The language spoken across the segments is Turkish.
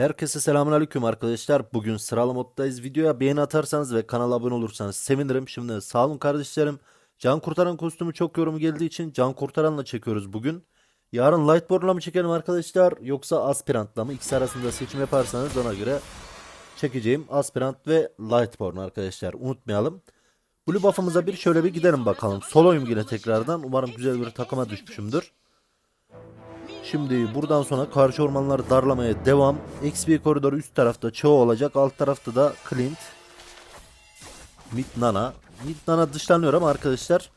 Herkese selamünaleyküm arkadaşlar. Bugün sıralı moddayız. Videoya beğeni atarsanız ve kanala abone olursanız sevinirim. Şimdi sağ olun kardeşlerim. Can Kurtaran kostümü çok yorum geldiği için Can Kurtaran'la çekiyoruz bugün. Yarın Lightborn'la mı çekelim arkadaşlar yoksa Aspirant'la mı? İkisi arasında seçim yaparsanız ona göre çekeceğim Aspirant ve Lightborn arkadaşlar. Unutmayalım. Blue buff'ımıza bir şöyle bir gidelim bakalım. Soloyum yine tekrardan. Umarım güzel bir takıma düşmüşümdür. Şimdi buradan sonra karşı ormanları darlamaya devam. XP koridoru üst tarafta çoğu olacak. Alt tarafta da Clint. Mid Nana. Mid Nana dışlanıyor ama arkadaşlar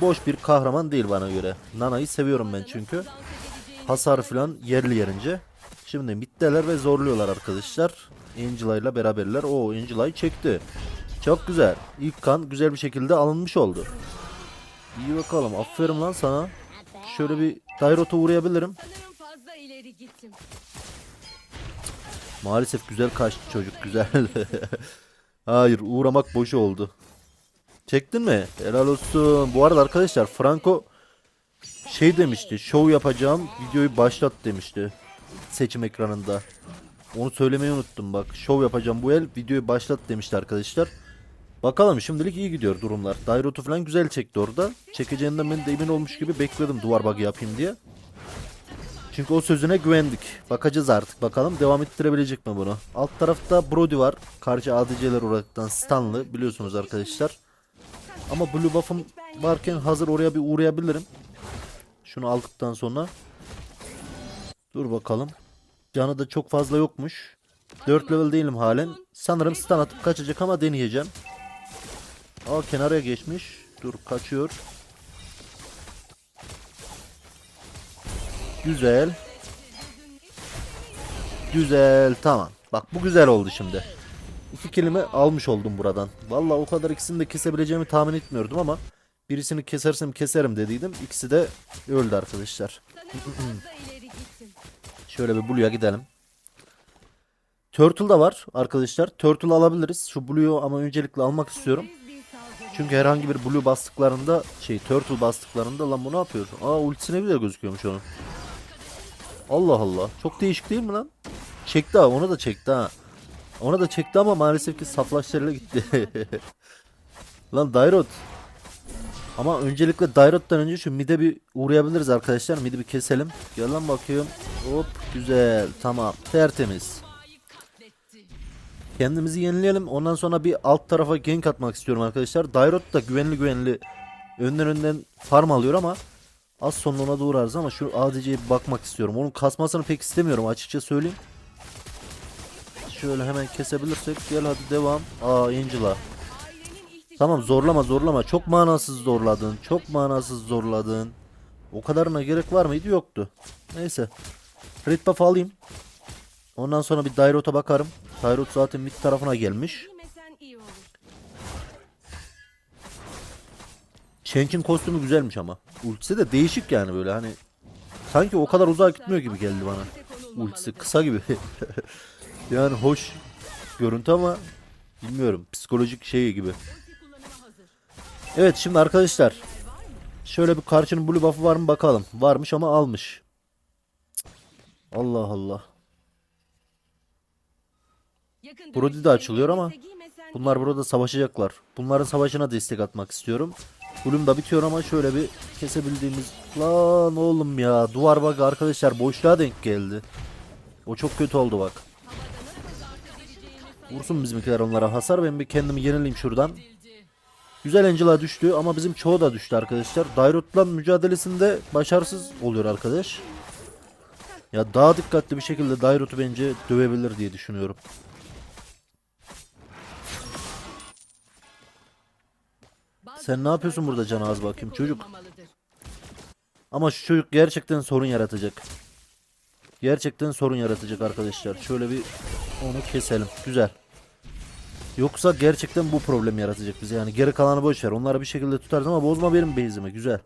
boş bir kahraman değil bana göre. Nana'yı seviyorum ben çünkü. Hasar falan yerli yerince. Şimdi middeler ve zorluyorlar arkadaşlar. Angela ile beraberler. O Angela'yı çekti. Çok güzel. İlk kan güzel bir şekilde alınmış oldu. İyi bakalım. Aferin lan sana. Şöyle bir Dairot'a uğrayabilirim. Sanırım fazla ileri gittim. Maalesef güzel kaçtı çocuk güzel. Hayır uğramak boşu oldu. Çektin mi? Helal olsun. Bu arada arkadaşlar Franco şey demişti. Show yapacağım videoyu başlat demişti. Seçim ekranında. Onu söylemeyi unuttum bak. Show yapacağım bu el videoyu başlat demişti arkadaşlar. Bakalım şimdilik iyi gidiyor durumlar. Dairot'u falan güzel çekti orada. Çekeceğinden ben de emin olmuş gibi bekledim duvar bug'ı yapayım diye. Çünkü o sözüne güvendik. Bakacağız artık bakalım devam ettirebilecek mi bunu. Alt tarafta Brody var. Karşı ADC'ler olaraktan Stanley biliyorsunuz arkadaşlar. Ama Blue buff'ım varken hazır oraya bir uğrayabilirim. Şunu aldıktan sonra. Dur bakalım. Canı da çok fazla yokmuş. 4 level değilim halen. Sanırım stun atıp kaçacak ama deneyeceğim. Aa kenara geçmiş. Dur kaçıyor. Güzel. Güzel tamam. Bak bu güzel oldu şimdi. İki kelime almış oldum buradan. Vallahi o kadar ikisini de kesebileceğimi tahmin etmiyordum ama birisini kesersem keserim dediydim. İkisi de öldü arkadaşlar. Şöyle bir Blue'ya gidelim. Turtle da var arkadaşlar. Turtle alabiliriz. Şu Blue'yu ama öncelikle almak istiyorum. Çünkü herhangi bir Blue bastıklarında şey Turtle bastıklarında lan bu ne yapıyor? Aa ultisine güzel gözüküyormuş onun. Allah Allah. Çok değişik değil mi lan? Çekti ha onu da çekti ha. Ona da çekti ama maalesef ki saflaşlarıyla gitti. lan Dairot. Ama öncelikle Dairot'tan önce şu mid'e bir uğrayabiliriz arkadaşlar. Mid'i bir keselim. Gel lan bakıyorum. Hop güzel. Tamam. Tertemiz. Kendimizi yenileyelim. Ondan sonra bir alt tarafa gank atmak istiyorum arkadaşlar. Dairot da güvenli güvenli önden önden farm alıyor ama az sonra ona da uğrarız ama şu ADC'ye bakmak istiyorum. Onun kasmasını pek istemiyorum açıkça söyleyeyim. Şöyle hemen kesebilirsek gel hadi devam. Aa Angela. Tamam zorlama zorlama. Çok manasız zorladın. Çok manasız zorladın. O kadarına gerek var mıydı? Yoktu. Neyse. Red buff alayım. Ondan sonra bir Dairot'a bakarım. Dairot zaten mid tarafına gelmiş. Shank'in kostümü güzelmiş ama. Ultisi de değişik yani böyle hani. Sanki o kadar uzağa gitmiyor gibi geldi bana. Ultisi kısa gibi. yani hoş görüntü ama bilmiyorum psikolojik şey gibi. Evet şimdi arkadaşlar şöyle bir karşının blue buff'ı var mı bakalım. Varmış ama almış. Allah Allah. Brody de açılıyor ama Bunlar burada savaşacaklar. Bunların savaşına destek atmak istiyorum. Bölüm de bitiyor ama şöyle bir kesebildiğimiz... Lan oğlum ya duvar bak arkadaşlar boşluğa denk geldi. O çok kötü oldu bak. Vursun bizimkiler onlara hasar ben bir kendimi yenileyim şuradan. Güzel Angela düştü ama bizim çoğu da düştü arkadaşlar. Dairot'la mücadelesinde başarısız oluyor arkadaş. Ya daha dikkatli bir şekilde Dairot'u bence dövebilir diye düşünüyorum. Sen ne yapıyorsun burada can ağız bakayım çocuk? Ama şu çocuk gerçekten sorun yaratacak. Gerçekten sorun yaratacak arkadaşlar. Şöyle bir onu keselim. Güzel. Yoksa gerçekten bu problem yaratacak bize. Yani geri kalanı boş ver. Onları bir şekilde tutarız ama bozma benim base'imi. Güzel.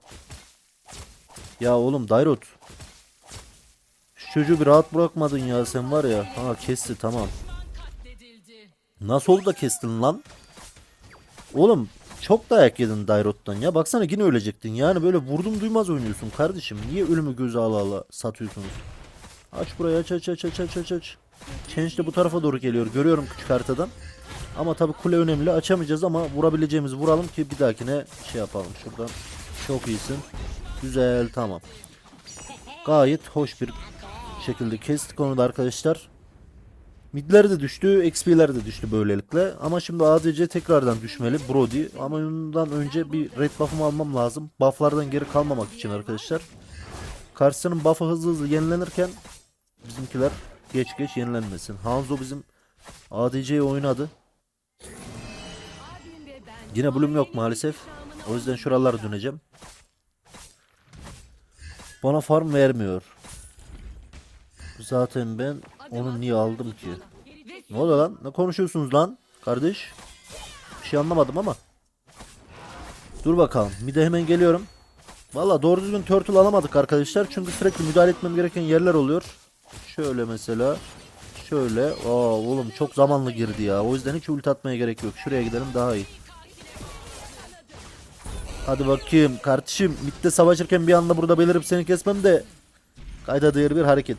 Ya oğlum Dairot. Şu çocuğu bir rahat bırakmadın ya sen var ya. Ha kesti tamam. Nasıl oldu da kestin lan? Oğlum çok dayak yedin Dairot'tan ya. Baksana yine ölecektin. Yani böyle vurdum duymaz oynuyorsun kardeşim. Niye ölümü göze ala ala satıyorsunuz? Aç burayı aç aç aç aç aç aç aç. Change de bu tarafa doğru geliyor. Görüyorum küçük haritadan. Ama tabi kule önemli. Açamayacağız ama vurabileceğimiz vuralım ki bir dahakine şey yapalım. Şuradan. Çok iyisin. Güzel tamam. Gayet hoş bir şekilde kestik onu da arkadaşlar. Midler de düştü, XP'ler de düştü böylelikle. Ama şimdi ADC tekrardan düşmeli Brody. Ama ondan önce bir red buff'ımı almam lazım. Buff'lardan geri kalmamak için arkadaşlar. Karşısının buff'ı hızlı hızlı yenilenirken bizimkiler geç geç yenilenmesin. Hanzo bizim ADC'yi oynadı. Yine bloom yok maalesef. O yüzden şuralara döneceğim. Bana farm vermiyor. Zaten ben onu niye aldım ki? Ne oluyor lan? Ne konuşuyorsunuz lan? Kardeş. Bir şey anlamadım ama. Dur bakalım. Mide hemen geliyorum. Valla doğru düzgün turtle alamadık arkadaşlar. Çünkü sürekli müdahale etmem gereken yerler oluyor. Şöyle mesela. Şöyle. Aa oğlum çok zamanlı girdi ya. O yüzden hiç ulti atmaya gerek yok. Şuraya gidelim daha iyi. Hadi bakayım kardeşim. Midde savaşırken bir anda burada belirip seni kesmem de kayda değer bir hareket.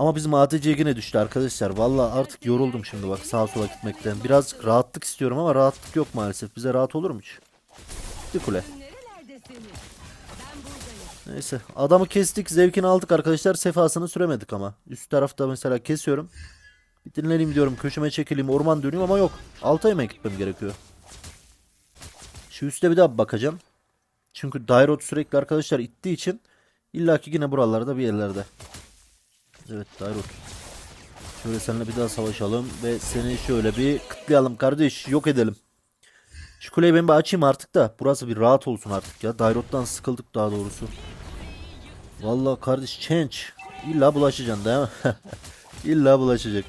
Ama bizim ATC yine düştü arkadaşlar. Valla artık yoruldum şimdi bak sağa sola gitmekten. Biraz rahatlık istiyorum ama rahatlık yok maalesef. Bize rahat olur mu hiç? Bir kule. Neyse adamı kestik zevkini aldık arkadaşlar sefasını süremedik ama. Üst tarafta mesela kesiyorum. Bir dinleneyim diyorum köşeme çekileyim orman dönüyorum ama yok. Altay'a gitmem gerekiyor. Şu üstte bir daha bakacağım. Çünkü Dairot sürekli arkadaşlar ittiği için illaki yine buralarda bir yerlerde. Evet Dairot. Şöyle seninle bir daha savaşalım ve seni şöyle bir kıtlayalım kardeş yok edelim. Şu kuleyi ben bir açayım artık da burası bir rahat olsun artık ya. Dairot'tan sıkıldık daha doğrusu. Vallahi kardeş change. İlla bulaşacaksın değil mi? İlla bulaşacak.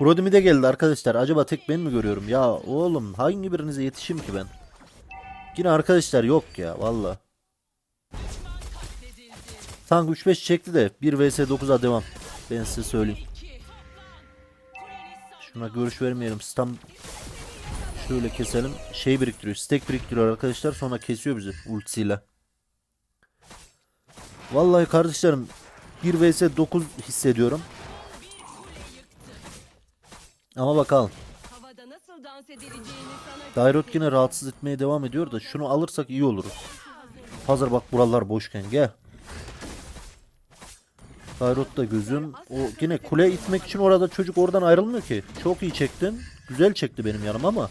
Brody de geldi arkadaşlar. Acaba tek ben mi görüyorum? Ya oğlum hangi birinize yetişeyim ki ben? Yine arkadaşlar yok ya valla. Tank 3-5 çekti de 1 vs 9'a devam. Ben size söyleyeyim. Şuna görüş vermeyelim. Stam Şöyle keselim. Şey biriktiriyor. Stack biriktiriyor arkadaşlar. Sonra kesiyor bizi ultisiyle. Vallahi kardeşlerim 1 vs 9 hissediyorum. Ama bakalım. Dairot yine rahatsız etmeye devam ediyor da şunu alırsak iyi olur. Hazır bak buralar boşken gel. Dairot da gözüm. O yine kule itmek için orada çocuk oradan ayrılmıyor ki. Çok iyi çektin. Güzel çekti benim yanım ama.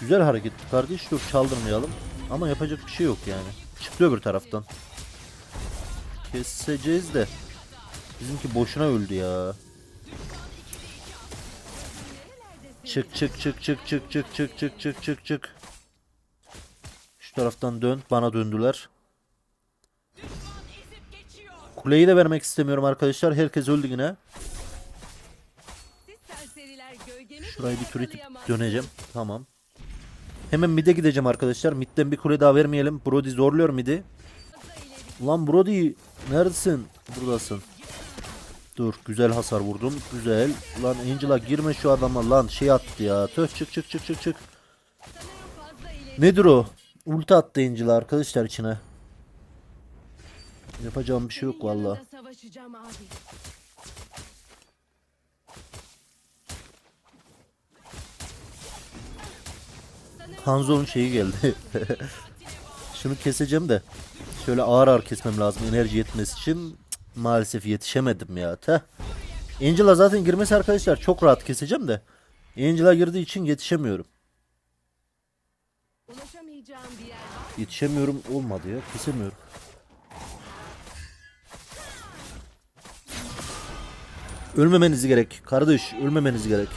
Güzel hareket kardeş. Dur çaldırmayalım. Ama yapacak bir şey yok yani. Çıktı öbür taraftan. Keseceğiz de. Bizimki boşuna öldü ya. Çık çık çık çık çık çık çık çık çık çık çık. Şu taraftan dön. Bana döndüler. Kuleyi de vermek istemiyorum arkadaşlar. Herkes öldü yine. Şurayı bir tur itip döneceğim. Tamam. Hemen mid'e gideceğim arkadaşlar. Mid'den bir kule daha vermeyelim. Brody zorluyor mid'i. Ulan Brody neredesin? Buradasın. Dur güzel hasar vurdum. Güzel. Lan Angela girme şu adama lan şey attı ya. Tüh çık çık çık çık çık. Nedir o? Ulti attı Angela arkadaşlar içine. Yapacağım bir şey yok Senin yanında valla. Savaşacağım abi. Hanzo'nun şeyi geldi. Şunu keseceğim de. Şöyle ağır ağır kesmem lazım enerji yetmesi için. Cık, Maalesef yetişemedim ya. Teh. Angela zaten girmesi arkadaşlar çok rahat keseceğim de. Angela girdiği için yetişemiyorum. Ulaşamayacağım bir yer var. Yetişemiyorum olmadı ya. Kesemiyorum. Ölmemeniz gerek. Kardeş ölmemeniz gerek.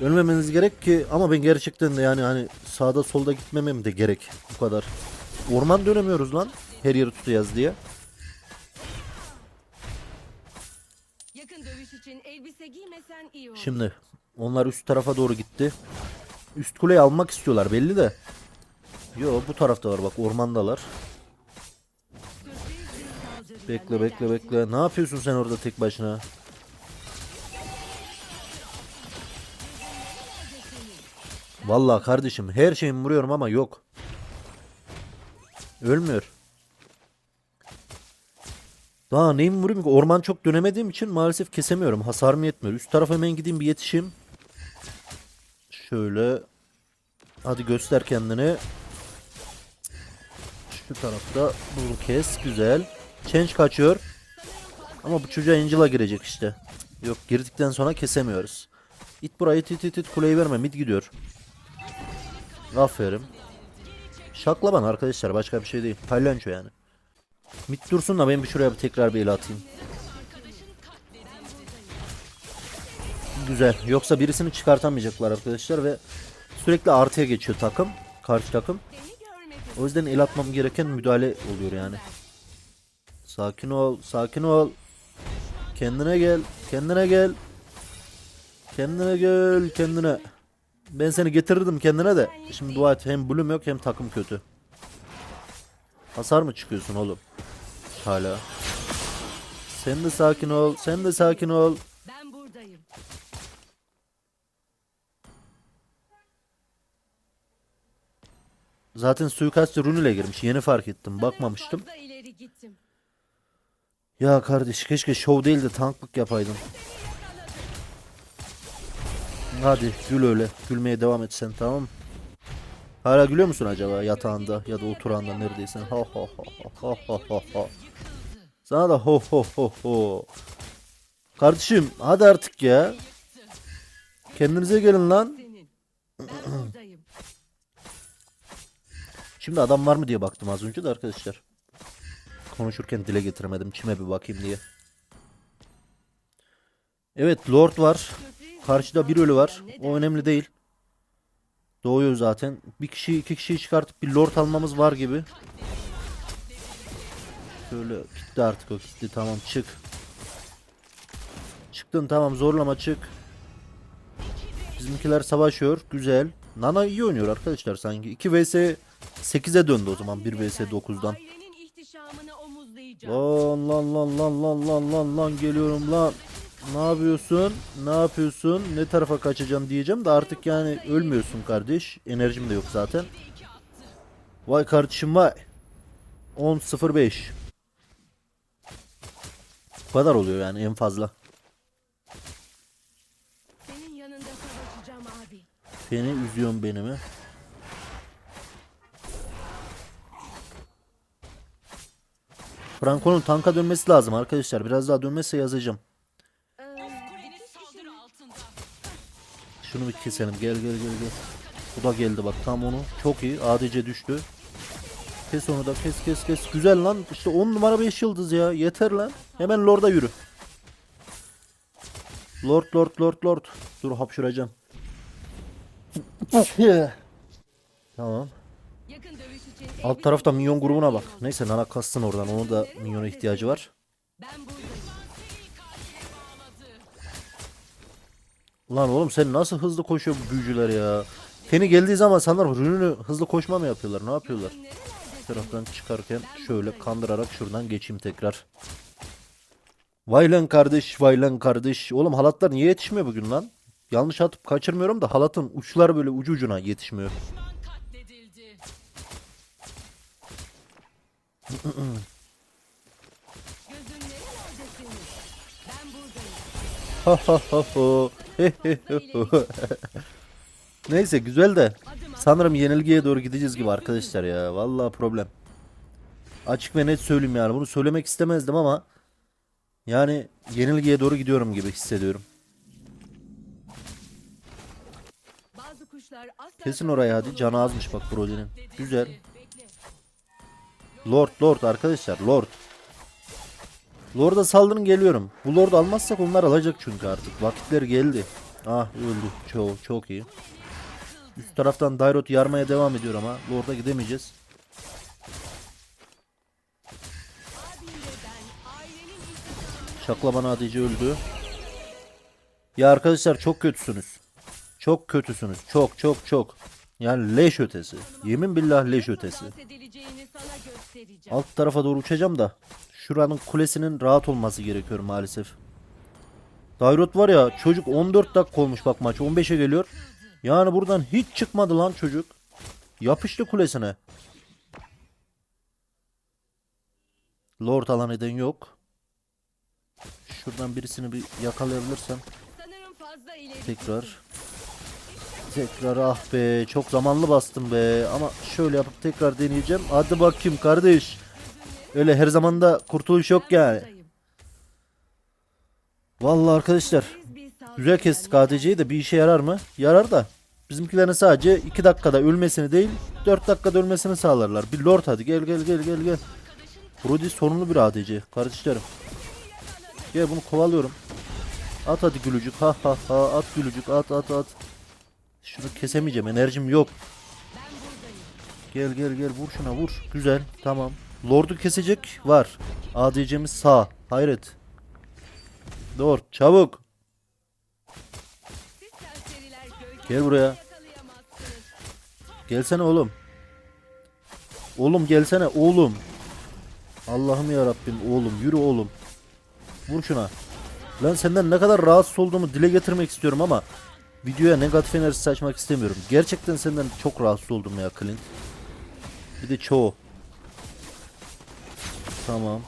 Ölmemeniz gerek ki ama ben gerçekten de yani hani sağda solda gitmemem de gerek. Bu kadar. Orman dönemiyoruz lan. Her yeri tutacağız diye. Şimdi onlar üst tarafa doğru gitti. Üst kuleyi almak istiyorlar belli de. Yo bu tarafta var bak ormandalar. Bekle bekle bekle. Ne yapıyorsun sen orada tek başına? Vallahi kardeşim her şeyimi vuruyorum ama yok. Ölmüyor. Daha neyim vurayım ki? Orman çok dönemediğim için maalesef kesemiyorum. Hasarım yetmiyor. Üst tarafa hemen gideyim bir yetişeyim. Şöyle. Hadi göster kendini. Şu tarafta bunu kes. Güzel. Change kaçıyor. Ama bu çocuğa Angela girecek işte. Yok girdikten sonra kesemiyoruz. İt burayı it it it it kuleyi verme mid gidiyor. Aferin. Şaklaban arkadaşlar başka bir şey değil. Palyanço yani. Mid dursun da ben bir şuraya bir tekrar bir el atayım. Güzel. Yoksa birisini çıkartamayacaklar arkadaşlar ve sürekli artıya geçiyor takım. Karşı takım. O yüzden el atmam gereken müdahale oluyor yani. Sakin ol, sakin ol. Kendine gel, kendine gel. Kendine gel, kendine. Ben seni getirdim kendine de. Şimdi dua et hem bloom yok hem takım kötü. Hasar mı çıkıyorsun oğlum? Hala. Sen de sakin ol, sen de sakin ol. Ben buradayım. Zaten suikastçı rune ile girmiş. Yeni fark ettim. Bakmamıştım. Ya kardeş keşke show değil de tanklık yapaydım. Hadi gül öyle. Gülmeye devam et sen tamam mı? Hala gülüyor musun acaba yatağında ya da oturanda neredeysen? Ha ha ha ha ha ha. Sana da ho ho ho ho. Kardeşim hadi artık ya. Kendinize gelin lan. Şimdi adam var mı diye baktım az önce de arkadaşlar. Konuşurken dile getiremedim. Çime bir bakayım diye. Evet Lord var. Karşıda bir ölü var. O önemli değil. Doğuyor zaten. Bir kişi iki kişiyi çıkartıp bir lord almamız var gibi. Şöyle gitti artık o gitti tamam çık. Çıktın tamam zorlama çık. Bizimkiler savaşıyor. Güzel. Nana iyi oynuyor arkadaşlar sanki. 2 vs 8'e döndü o zaman 1 vs 9'dan. Ailenin ihtişamını omuzlayacağım. Lan lan lan lan lan lan lan lan geliyorum lan. Ne yapıyorsun? Ne yapıyorsun? Ne tarafa kaçacaksın diyeceğim de artık yani ölmüyorsun kardeş. Enerjim de yok zaten. Vay kardeşim vay. 10.05 Bu kadar oluyor yani en fazla. Senin yanında savaşacağım abi. Beni üzüyorsun beni mi? Franco'nun tanka dönmesi lazım arkadaşlar. Biraz daha dönmezse yazacağım. Şunu bir keselim. Gel gel gel gel. Bu da geldi bak tam onu. Çok iyi. ADC düştü. Kes onu da kes kes kes. Güzel lan. İşte 10 numara 5 yıldız ya. Yeter lan. Hemen Lord'a yürü. Lord Lord Lord Lord. Dur hapşıracağım. tamam. Alt tarafta minyon grubuna bak. Neyse Nana kassın oradan. Onu da minyona ihtiyacı var. Ulan oğlum sen nasıl hızlı koşuyor bu büyücüler ya. Feni geldiği zaman sanırım rününü hızlı koşma mı yapıyorlar? Ne yapıyorlar? Bu taraftan çıkarken şöyle kandırarak şuradan geçeyim tekrar. Vay lan kardeş, vay lan kardeş. Oğlum halatlar niye yetişmiyor bugün lan? Yanlış atıp kaçırmıyorum da halatın uçları böyle ucu ucuna yetişmiyor. Ha ha ha ha. Neyse güzel de sanırım yenilgiye doğru gideceğiz gibi arkadaşlar ya. Vallahi problem. Açık ve net söyleyeyim yani. Bunu söylemek istemezdim ama yani yenilgiye doğru gidiyorum gibi hissediyorum. Kesin oraya hadi. Canı azmış bak Broly'nin. Güzel. Lord Lord arkadaşlar Lord. Lord'a saldırın geliyorum. Bu Lord almazsak onlar alacak çünkü artık. Vakitleri geldi. Ah öldü. Çok çok iyi. Üst taraftan Dairot yarmaya devam ediyor ama Lord'a gidemeyeceğiz. Şaklaban ADC öldü. Ya arkadaşlar çok kötüsünüz. Çok kötüsünüz. Çok çok çok. Yani leş ötesi. Yemin billah leş ötesi. Alt tarafa doğru uçacağım da şuranın kulesinin rahat olması gerekiyor maalesef. Dairot var ya çocuk 14 dakika olmuş bak maç 15'e geliyor. Yani buradan hiç çıkmadı lan çocuk. Yapıştı kulesine. Lord alan eden yok. Şuradan birisini bir yakalayabilirsem tekrar. Tekrar ah be çok zamanlı bastım be ama şöyle yapıp tekrar deneyeceğim. Hadi bakayım kardeş. Öyle her zaman da kurtuluş yok yani. Vallahi arkadaşlar güzel kestik ADC'yi de bir işe yarar mı? Yarar da. Bizimkilerin sadece 2 dakikada ölmesini değil 4 dakikada ölmesini sağlarlar. Bir lord hadi gel gel gel gel gel. Brody sorunlu bir ADC kardeşlerim. Gel bunu kovalıyorum. At hadi gülücük ha ha ha at gülücük at at at. Şunu kesemeyeceğim enerjim yok. Gel gel gel vur şuna vur. Güzel tamam. Lord'u kesecek var. ADC'miz sağ. Hayret. Lord çabuk. Gel buraya. Gelsene oğlum. Oğlum gelsene oğlum. Allah'ım ya Rabbim oğlum yürü oğlum. Vur şuna. Lan senden ne kadar rahatsız olduğumu dile getirmek istiyorum ama videoya negatif enerji saçmak istemiyorum. Gerçekten senden çok rahatsız oldum ya Clint. Bir de çoğu. Tamam.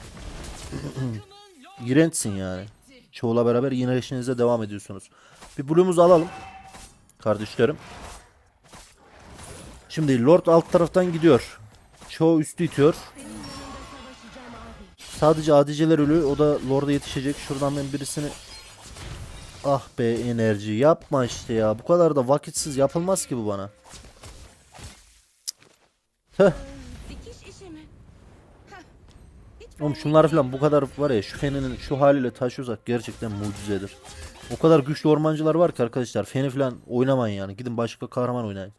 İğrençsin yani. Çoğula beraber yine işinize devam ediyorsunuz. Bir blue'umuzu alalım. Kardeşlerim. Şimdi Lord alt taraftan gidiyor. Çoğu üstü itiyor. Sadece ADC'ler ölü. O da Lord'a yetişecek. Şuradan ben birisini... Ah be enerji. Yapma işte ya. Bu kadar da vakitsiz yapılmaz ki bu bana. Heh. Dikiş işi mi? Heh. Hiç Oğlum şunlar falan bu kadar var ya şu fenenin şu haliyle taşıyorsak gerçekten mucizedir. O kadar güçlü ormancılar var ki arkadaşlar. Feni falan oynamayın yani. Gidin başka kahraman oynayın.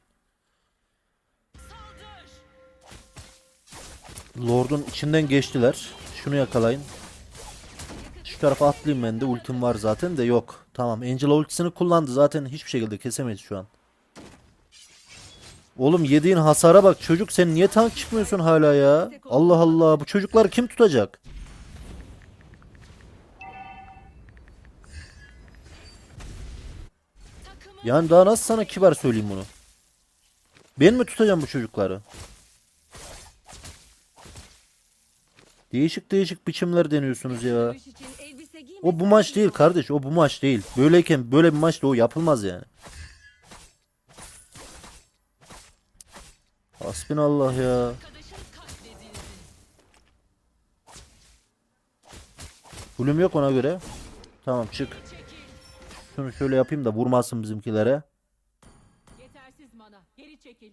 Lord'un içinden geçtiler. Şunu yakalayın. Şu tarafa atlayayım ben de. Ultim var zaten de yok. Tamam. Angela ultisini kullandı. Zaten hiçbir şekilde kesemeyiz şu an. Oğlum yediğin hasara bak. Çocuk sen niye tank çıkmıyorsun hala ya? Allah Allah. Bu çocuklar kim tutacak? Yani daha nasıl sana kibar söyleyeyim bunu? Ben mi tutacağım bu çocukları? Değişik değişik biçimler deniyorsunuz ya. O bu maç değil kardeş. O bu maç değil. Böyleyken böyle bir maçta o yapılmaz yani. Hasbinallah ya. Hulüm yok ona göre. Tamam çık. Şunu şöyle yapayım da vurmasın bizimkilere. Yetersiz mana. Geri çekil.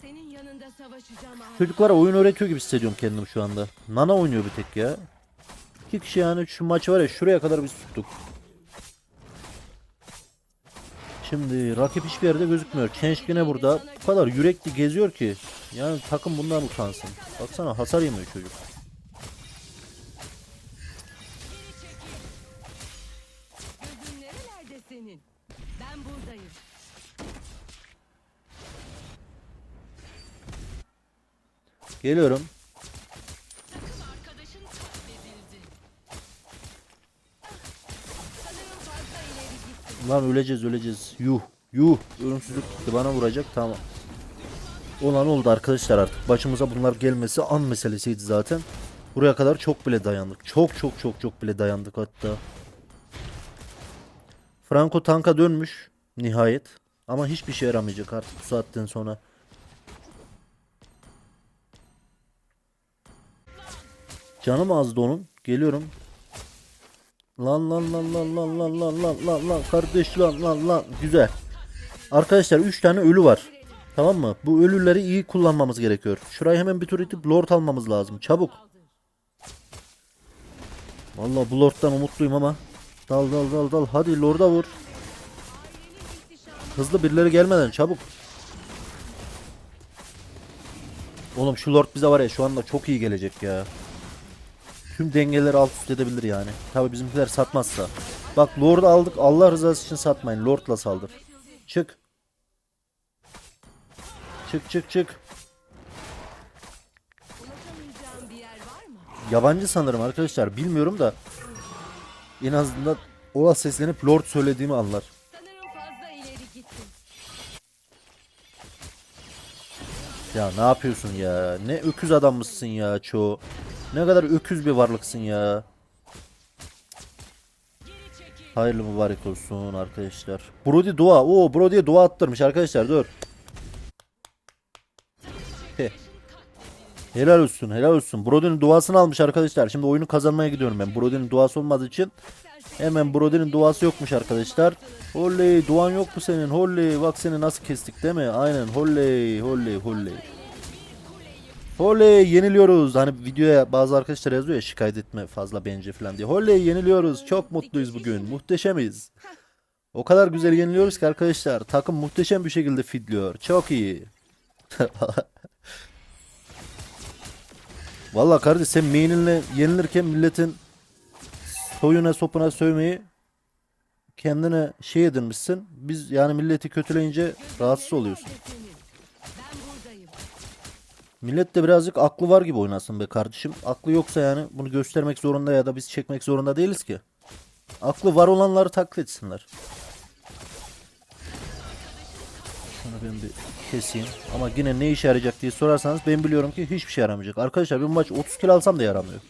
Senin yanında savaşacağım abi. Çocuklara oyun öğretiyor gibi hissediyorum kendim şu anda. Nana oynuyor bir tek ya. İki kişi yani şu maçı var ya şuraya kadar biz tuttuk. Şimdi rakip hiçbir yerde gözükmüyor. Kenç yine burada. Bu kadar yürekli geziyor ki. Yani takım bundan utansın. Baksana hasar yemiyor çocuk. Geliyorum. Lan öleceğiz öleceğiz. Yuh. Yuh. Ölümsüzlük gitti. Bana vuracak. Tamam. Olan oldu arkadaşlar artık. Başımıza bunlar gelmesi an meselesiydi zaten. Buraya kadar çok bile dayandık. Çok çok çok çok bile dayandık hatta. Franco tanka dönmüş. Nihayet. Ama hiçbir şey yaramayacak artık bu saatten sonra. Canım azdı onun. Geliyorum. Lan lan lan lan lan lan lan lan lan lan kardeş lan lan lan güzel. Arkadaşlar 3 tane ölü var. Tamam mı? Bu ölüleri iyi kullanmamız gerekiyor. Şurayı hemen bir tur itip lord almamız lazım. Çabuk. Vallahi bu lorddan umutluyum ama. Dal dal dal dal. Hadi lorda vur. Hızlı birileri gelmeden çabuk. Oğlum şu lord bize var ya şu anda çok iyi gelecek ya. Tüm dengeleri alt üst edebilir yani. Tabi bizimkiler satmazsa. Bak Lord'u aldık. Allah rızası için satmayın. Lord'la saldır. Çık. Çık çık çık. Yabancı sanırım arkadaşlar. Bilmiyorum da. En azından ola seslenip Lord söylediğimi anlar. Ya ne yapıyorsun ya? Ne öküz adammışsın ya çoğu. Ne kadar öküz bir varlıksın ya. Hayırlı mübarek olsun arkadaşlar. Brody dua. Oo Brody'ye dua attırmış arkadaşlar dur. Helal olsun helal olsun. Brody'nin duasını almış arkadaşlar. Şimdi oyunu kazanmaya gidiyorum ben. Brody'nin duası olmadığı için hemen Brody'nin duası yokmuş arkadaşlar. Holley duan yok mu senin? Holley bak seni nasıl kestik değil mi? Aynen holley holley holley. Holley yeniliyoruz. Hani videoya bazı arkadaşlar yazıyor ya şikayet etme fazla bence falan diye. Holley yeniliyoruz. Çok mutluyuz bugün. Muhteşemiz. O kadar güzel yeniliyoruz ki arkadaşlar. Takım muhteşem bir şekilde fidliyor. Çok iyi. Valla kardeş sen main'inle yenilirken milletin soyuna sopuna sövmeyi kendine şey edinmişsin. Biz yani milleti kötüleyince rahatsız oluyorsun. Nerede senin? Ben buradayım. Millet de birazcık aklı var gibi oynasın be kardeşim. Aklı yoksa yani bunu göstermek zorunda ya da biz çekmek zorunda değiliz ki. Aklı var olanları taklit etsinler. Şunu ben bir keseyim. Ama yine ne işe yarayacak diye sorarsanız ben biliyorum ki hiçbir şey yaramayacak. Arkadaşlar bir maç 30 kill alsam da yaramıyor.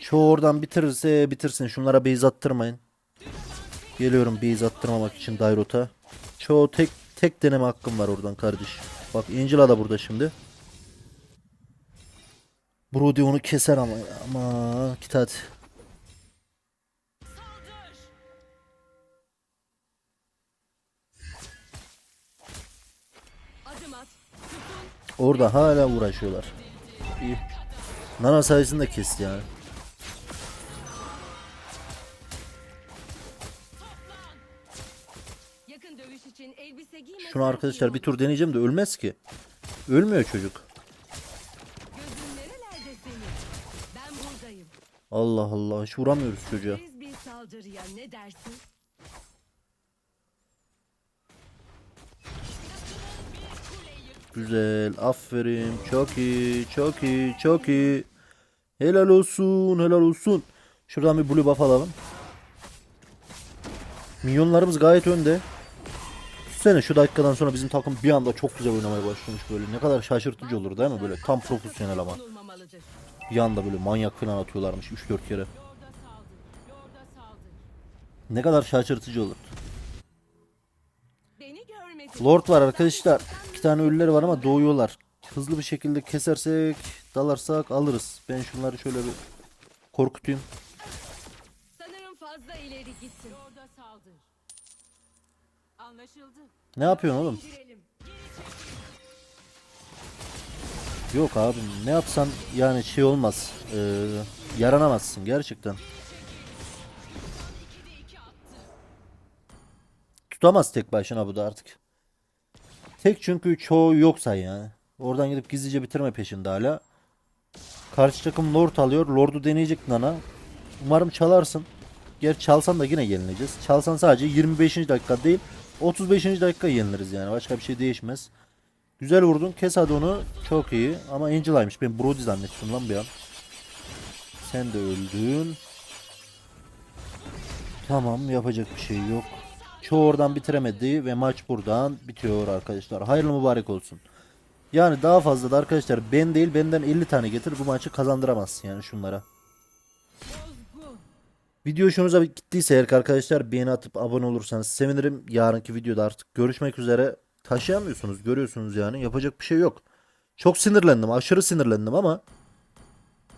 Çoğu oradan bitirirse bitirsin. Şunlara base attırmayın. Geliyorum base attırmamak için Dairot'a. Çoğu tek tek deneme hakkım var oradan kardeş. Bak Angela da burada şimdi. Brody onu keser ama. Ama git hadi. Orada hala uğraşıyorlar. İyi. Nana sayesinde kesti yani. Şunu arkadaşlar bir tur deneyeceğim de ölmez ki. Ölmüyor çocuk. Allah Allah hiç vuramıyoruz çocuğa. Güzel. Aferin. Çok iyi. Çok iyi. Çok iyi. Helal olsun. Helal olsun. Şuradan bir blue buff alalım. Minyonlarımız gayet önde. Düşünsene şu dakikadan sonra bizim takım bir anda çok güzel oynamaya başlamış böyle. Ne kadar şaşırtıcı olur değil mi böyle? Tam profesyonel ama. Bir anda böyle manyak falan atıyorlarmış 3-4 kere. Ne kadar şaşırtıcı olur. Lord var arkadaşlar. İki tane ölüleri var ama doğuyorlar. Hızlı bir şekilde kesersek, dalarsak alırız. Ben şunları şöyle bir korkutayım. Sanırım fazla ileri gittin. Lorda saldır. Anlaşıldı. Ne yapıyorsun oğlum? Yok abi ne yapsan yani şey olmaz. Ee, yaranamazsın gerçekten. Tutamaz tek başına bu da artık. Tek çünkü çoğu yoksa yani. Oradan gidip gizlice bitirme peşinde hala. Karşı takım Lord alıyor. Lord'u deneyecek Nana. Umarım çalarsın. Gerçi çalsan da yine yenileceğiz. Çalsan sadece 25. dakika değil 35. dakika yeniliriz yani. Başka bir şey değişmez. Güzel vurdun. Kes hadi onu. Çok iyi. Ama Angela'ymış. Ben Brody zannettim lan bir an. Sen de öldün. Tamam yapacak bir şey yok. Çoğu oradan bitiremedi ve maç buradan bitiyor arkadaşlar. Hayırlı mübarek olsun. Yani daha fazla da arkadaşlar ben değil benden 50 tane getir bu maçı kazandıramazsın yani şunlara. Video hoşunuza gittiyse eğer arkadaşlar beğeni atıp abone olursanız sevinirim. Yarınki videoda artık görüşmek üzere. Taşıyamıyorsunuz görüyorsunuz yani yapacak bir şey yok. Çok sinirlendim aşırı sinirlendim ama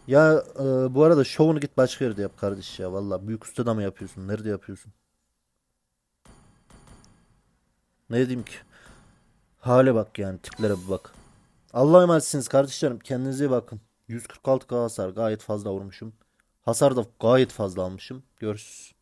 ya e, bu arada şovunu git başka yerde yap kardeş ya valla büyük ustada mı yapıyorsun nerede yapıyorsun? Ne diyeyim ki? Hale bak yani tiplere bir bak. Allah'a emanetsiniz kardeşlerim kendinize iyi bakın. 146 hasar gayet fazla vurmuşum. Hasar da gayet fazla almışım. Görüşürüz.